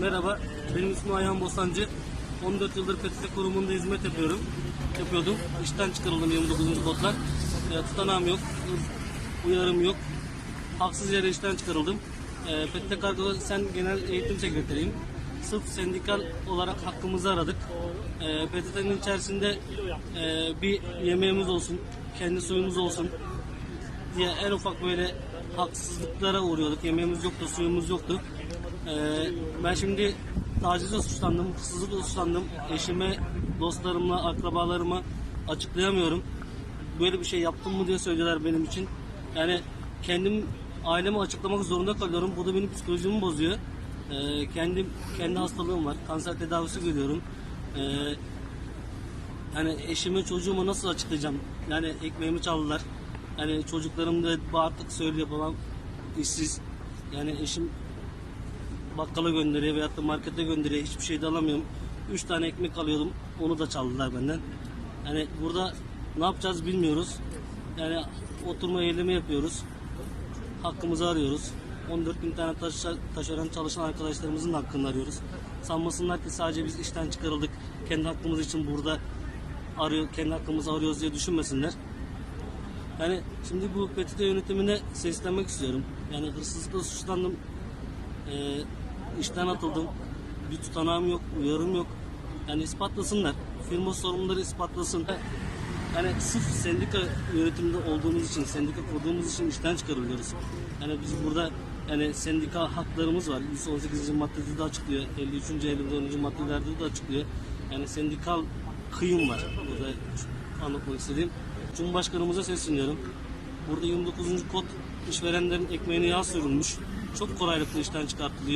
Merhaba, benim ismim Ayhan Bostancı. 14 yıldır PTT kurumunda hizmet yapıyorum. Yapıyordum. İşten çıkarıldım 29. kodlar. E, tutanağım yok, uyarım yok. Haksız yere işten çıkarıldım. E, PTT Kargo Sen Genel Eğitim Sekreteriyim. Sırf sendikal olarak hakkımızı aradık. E, PTT'nin içerisinde e, bir yemeğimiz olsun, kendi suyumuz olsun, diye en ufak böyle haksızlıklara uğruyorduk. Yemeğimiz yoktu, suyumuz yoktu. Ee, ben şimdi tacizle suçlandım, hırsızlıkla suçlandım. Eşime, dostlarımla, akrabalarıma açıklayamıyorum. Böyle bir şey yaptım mı diye söylüyorlar benim için. Yani kendim aileme açıklamak zorunda kalıyorum. Bu da benim psikolojimi bozuyor. Ee, kendim kendi hastalığım var. Kanser tedavisi görüyorum. Ee, yani eşime çocuğuma nasıl açıklayacağım? Yani ekmeğimi çaldılar. Yani çocuklarım da artık söylüyor babam işsiz. Yani eşim bakkala gönderiyor veyahut da markete gönderiyor. Hiçbir şey de alamıyorum. Üç tane ekmek alıyordum. Onu da çaldılar benden. Yani burada ne yapacağız bilmiyoruz. Yani oturma eylemi yapıyoruz. Hakkımızı arıyoruz. 14 bin tane taş, taşeron çalışan arkadaşlarımızın da hakkını arıyoruz. Sanmasınlar ki sadece biz işten çıkarıldık. Kendi hakkımız için burada arıyor, kendi hakkımızı arıyoruz diye düşünmesinler. Yani şimdi bu PTT yönetimine seslenmek istiyorum. Yani hırsızlıkla suçlandım. Ee, işten atıldım. Bir tutanağım yok, uyarım yok. Yani ispatlasınlar. Firma sorumluları ispatlasın. Yani sırf sendika yönetiminde olduğumuz için, sendika kurduğumuz için işten çıkarılıyoruz. Yani biz burada yani sendika haklarımız var. 118. maddede de açıklıyor. 53. 54. maddelerde de açıklıyor. Yani sendikal kıyım var. Burada anlatmak istediğim. Cumhurbaşkanımıza sesleniyorum. Burada 29. kod işverenlerin ekmeğine yağ sürülmüş. Çok kolaylıkla işten çıkartılıyor.